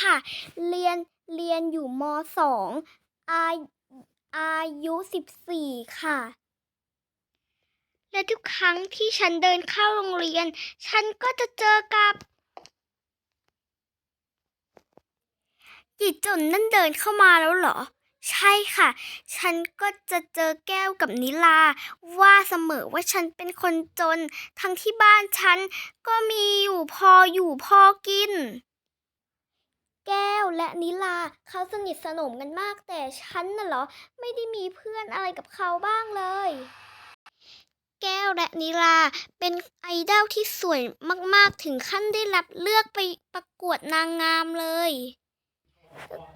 ค่ะ เรียนเรียนอยู่มสองอาอายุสิบสี่ค่ะ และทุกครั้งที่ฉันเดินเข้าโรงเรียน ฉันก็จะเจอกับจิจนนั่นเดินเข้ามาแล้วเหรอ ใช่ค่ะ ฉันก็จะเจอแก้วกับนิลา ว่าเสมอว่าฉันเป็นคนจน ทั้งที่บ้านฉันก็มีอยู่พออยู่พอกิน แก้วและนิลาเขาสนิทสนมกันมากแต่ฉันน่ะเหรอ ไม่ได้มีเพื่อนอะไรกับเขาบ้างเลย แก้วและนิลาเป็นไอดอลที่สวยมากๆถึงขั้นได้รับเลือกไปประกวดนางงามเลย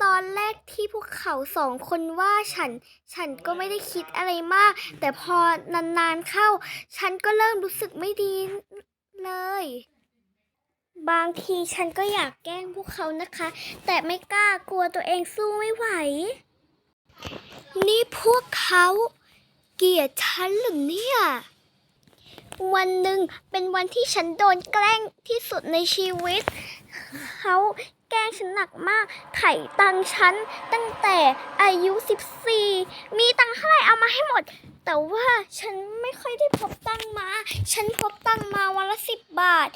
ตอนแรกที่พวกเขาสองคนว่าฉัน ฉันก็ไม่ได้คิดอะไรมาก แต่พอนานๆเข้า ฉันก็เริ่มรู้สึกไม่ดีเลย บางทีฉันก็อยากแกล้งพวกเขานะคะ แต่ไม่กล้ากลัวตัวเองสู้ไม่ไหว นี่พวกเขา เกลียดฉันหรือเนี่ย วันหนึ่งเป็นวันที่ฉันโดนแกล้งที่สุดในชีวิต เขาแกล้งฉันหนักมาก ไถ่ตังฉันตั้งแต่อายุ 14 มีตังเท่าไหร่เอามาให้หมด แต่ว่าฉันไม่ค่อยได้พบตังมา ฉันพบตังมาวันละสิบบาท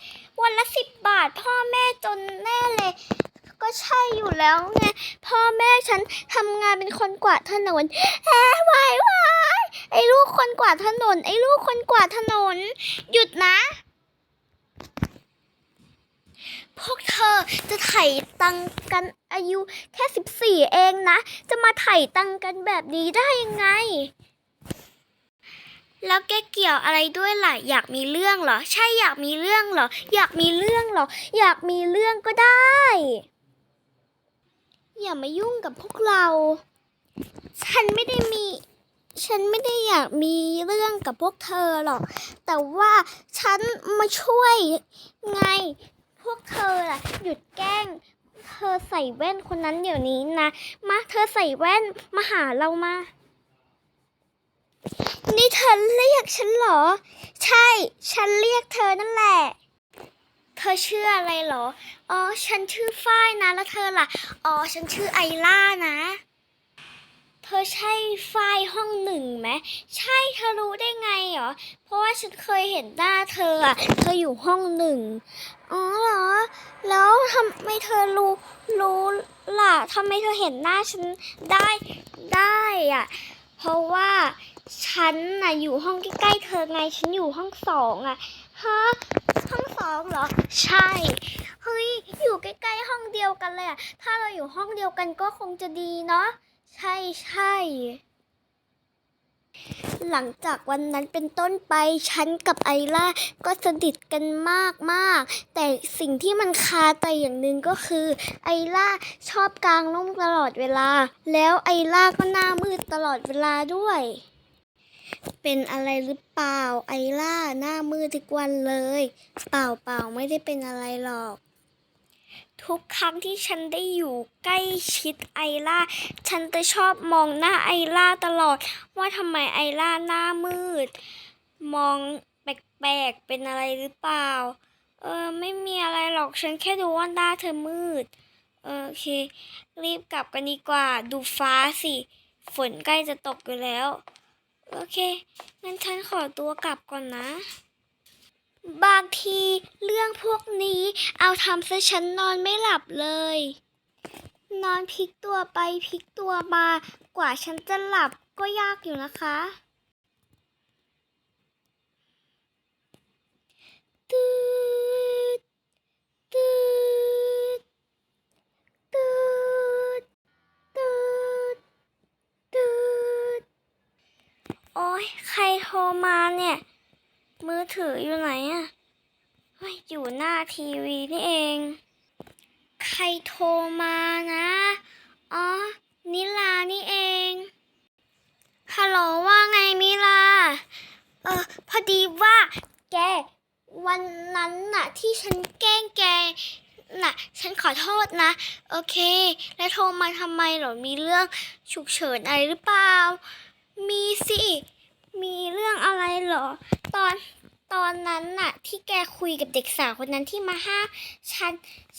วันละสิบบาท พ่อแม่จนแน่เลย ก็ใช่อยู่แล้วไงพ่อแม่ฉันทำงานเป็นคนกวาดถนนแฮ่วายวายไอ้ลูกคนกวาดถนน ไอ้ลูกคนกวาดถนน หยุดนะ พวกเธอจะไถ่ตังค์กันอายุแค่สิบสี่เองนะ จะมาไถ่ตังค์กันแบบนี้ได้ยังไง แล้วแกเกี่ยวอะไรด้วยล่ะ อยากมีเรื่องเหรอ ใช่อยากมีเรื่องเหรอ อยากมีเรื่องเหรอ อยากมีเรื่องก็ได้ อย่ามายุ่งกับพวกเรา ฉันไม่ได้มี ฉันไม่ได้อยากมีเรื่องกับพวกเธอหรอก แต่ว่าฉันมาช่วยไง พวกเธอล่ะ หยุดแกล้งเธอใส่แว่นคนนั้นเดี๋ยวนี้นะ มาเธอใส่แว่นมาหาเรามา เธอเรียกฉันเหรอ ใช่ ฉันเรียกเธอนั่นแหละ เธอชื่ออะไรเหรอ อ๋อ ฉันชื่อฝ้ายนะ แล้วเธอล่ะ อ๋อ ฉันชื่อไอล่านะ เธอใช่ฝ้ายห้องหนึ่งไหม ใช่ เธอรู้ได้ไงเหรอ เพราะว่าฉันเคยเห็นหน้าเธออะเธออยู่ห้องหนึ่ง อ๋อเหรอ แล้วทำไมเธอรู้ รู้ล่ะทำไมเธอเห็นหน้าฉันได้ ได้อะ เพราะว่าฉันน่ะอยู่ห้องใกล้ๆเธอไง ฉันอยู่ห้องสองอะฮะห้องสองเหรอ ใช่เฮ้ยอยู่ใกล้ๆห้องเดียวกันเลยอะถ้าเราอยู่ห้องเดียวกันก็คงจะดีเนาะใช่ใช่ หลังจากวันนั้นเป็นต้นไปฉันกับไอล่าก็สนิทกันมากมากๆแต่สิ่งที่มันคาใจอย่างหนึ่งก็คือ ไอล่าชอบกางร่มตลอดเวลา แล้วไอล่าก็หน้ามืดตลอดเวลาด้วย เป็นอะไรหรือเปล่าไอล่าหน้ามืดทุกวันเลย เปล่าเปล่าไม่ได้เป็นอะไรหรอก ทุกครั้งที่ฉันได้อยู่ใกล้ชิดไอล่า ฉันจะชอบมองหน้าไอล่าตลอด ว่าทำไมไอล่าหน้ามืด มองแปลกๆ เป็นอะไรหรือเปล่า เออ ไม่มีอะไรหรอก ฉันแค่ดูว่าหน้าเธอมืด โอเค รีบกลับกันดีกว่า ดูฟ้าสิ ฝนใกล้จะตกอยู่แล้ว โอเค งั้นฉันขอตัวกลับก่อนนะ บางทีเรื่องพวกนี้เอาทำซะฉันนอนไม่หลับเลย นอนพลิกตัวไปพลิกตัวมากว่าฉันจะหลับก็ยากอยู่นะคะตืดตืดตืดตืดตืดโอ้ยใครโทรมาเนี่ย มือถืออยู่ไหนอะอยู่หน้าทีวีนี่เอง ใครโทรมานะ อ๋อ นิลานี่เอง ฮัลโหลว่าไงมิลา เออพอดีว่าแก วันนั้นน่ะ ที่ฉันแกล้งแกน่ะ ฉันขอโทษนะ โอเค แล้วโทรมาทำไมหรอ มีเรื่องฉุกเฉินอะไรหรือเปล่า มีสิ มีเรื่องอะไรเหรอ ตอนตอนนั้นน่ะ ที่แกคุยกับเด็กสาวคนนั้นที่มาห้าฉัน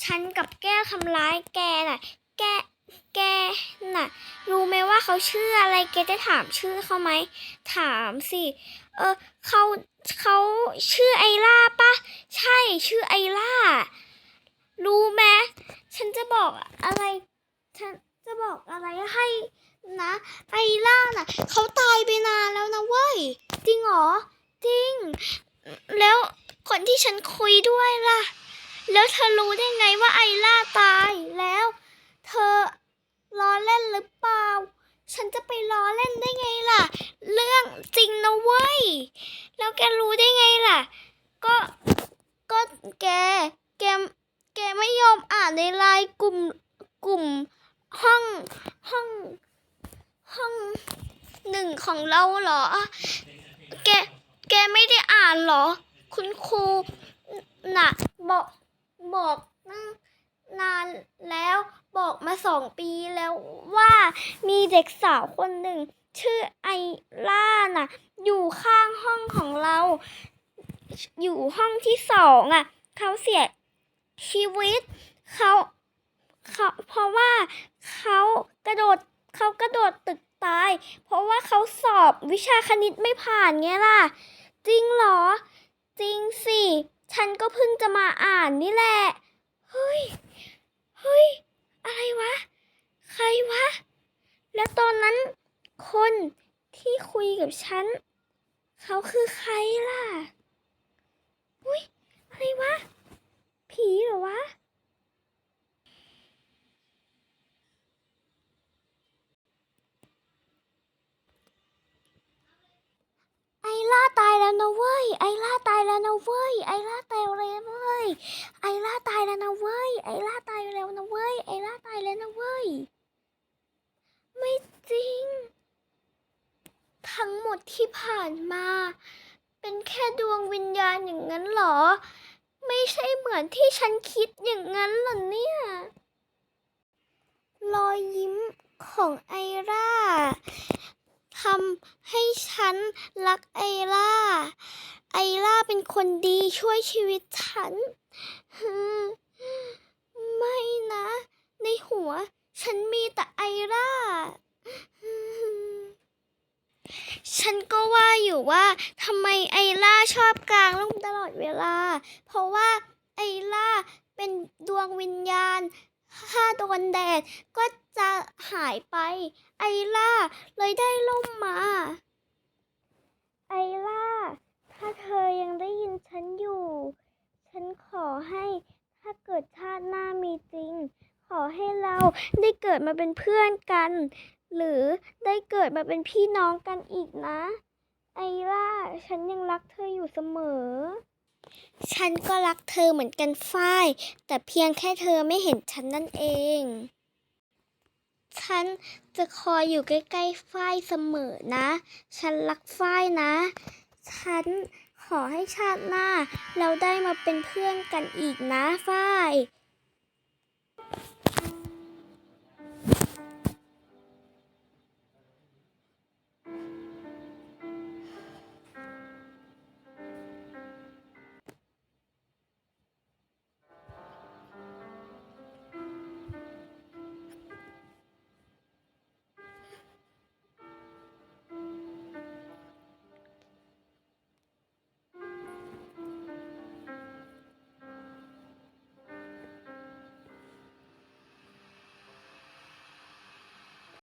ฉันกับแก้วทำร้ายแกน่ะ แกแกน่ะ รู้ไหมว่าเขาชื่ออะไรแกจะถามชื่อเขาไหมถามสิเออเขาเขาชื่อไอล่าปะใช่ชื่อไอล่า รู้ไหมฉันจะบอกอะไร ฉันจะบอกอะไรให้ นะไอล่าน่ะเขาตายไปนานแล้วนะเว้ย จริงเหรอ จริง แล้วคนที่ฉันคุยด้วยล่ะ แล้วเธอรู้ได้ไงว่าไอล่าตายแล้ว เธอล้อเล่นหรือเปล่า ฉันจะไปล้อเล่นได้ไงล่ะ เรื่องจริงนะเว้ย แล้วแกรู้ได้ไงล่ะ ก็ ก็แก แก แกไม่ยอมอ่านในไลน์กลุ่ม กลุ่มห้องห้อง ห้องหนึ่งของเราเหรอ แก แกไม่ได้อ่านเหรอ คุณครูน่ะ บอกบอกตั้งนานแล้วบอกมาสองปีแล้วว่ามีเด็กสาวคนหนึ่ง ชื่อไอล่าน่ะ อยู่ข้างห้องของเรา อยู่ห้องที่สองอะ เขาเสียชีวิตเขาเขาเพราะว่าเขากระโดดเขากระโดดตึก ตาย เพราะว่าเขาสอบวิชาคณิตไม่ผ่านไงล่ะ จริงเหรอ จริงสิ ฉันก็เพิ่งจะมาอ่านนี่แหละ เฮ้ย เฮ้ย อะไรวะ ใครวะ แล้วตอนนั้นคนที่คุยกับฉัน เขาคือใครล่ะ อุ้ยอะไรวะ ผีเหรอวะ ไอล่า ตายแล้วนะเว้ย ไอล่าตายแล้วนะเว้ย ไอล่าตายแล้วนะเว้ย ไอล่าตายแล้วนะเว้ย ไอล่าตายแล้วนะเว้ย ไอล่าตายแล้วนะเว้ย ไม่จริง ทั้งหมดที่ผ่านมา เป็นแค่ดวงวิญญาณอย่างนั้นเหรอ ไม่ใช่เหมือนที่ฉันคิดอย่างนั้นหรอเนี่ย รอยยิ้มของไอร่า ทำให้ฉันรักไอร่า ไอร่าเป็นคนดีช่วยชีวิตฉัน ไม่นะ ในหัว ฉันมีแต่ไอร่า ฉันก็ว่าอยู่ว่าทำไมไอล่าชอบกลางร่มตลอดเวลา เพราะว่าไอล่าเป็นดวงวิญญาณ ถ้าโดนแดดก็จะหายไป ไอล่าเลยได้ล่มมา ไอล่า ถ้าเธอยังได้ยินฉันอยู่ ฉันขอให้ถ้าเกิดชาติหน้ามีจริง ขอให้เราได้เกิดมาเป็นเพื่อนกัน หรือได้เกิดมาเป็นพี่น้องกันอีกนะ ไอล่า ฉันยังรักเธออยู่เสมอ ฉันก็รักเธอเหมือนกันฝ้าย แต่เพียงแค่เธอไม่เห็นฉันนั่นเอง ฉันจะคอยอยู่ใกล้ๆฝ้ายเสมอนะ ฉันรักฝ้ายนะ ฉันขอให้ชาติหน้า เราได้มาเป็นเพื่อนกันอีกนะฝ้าย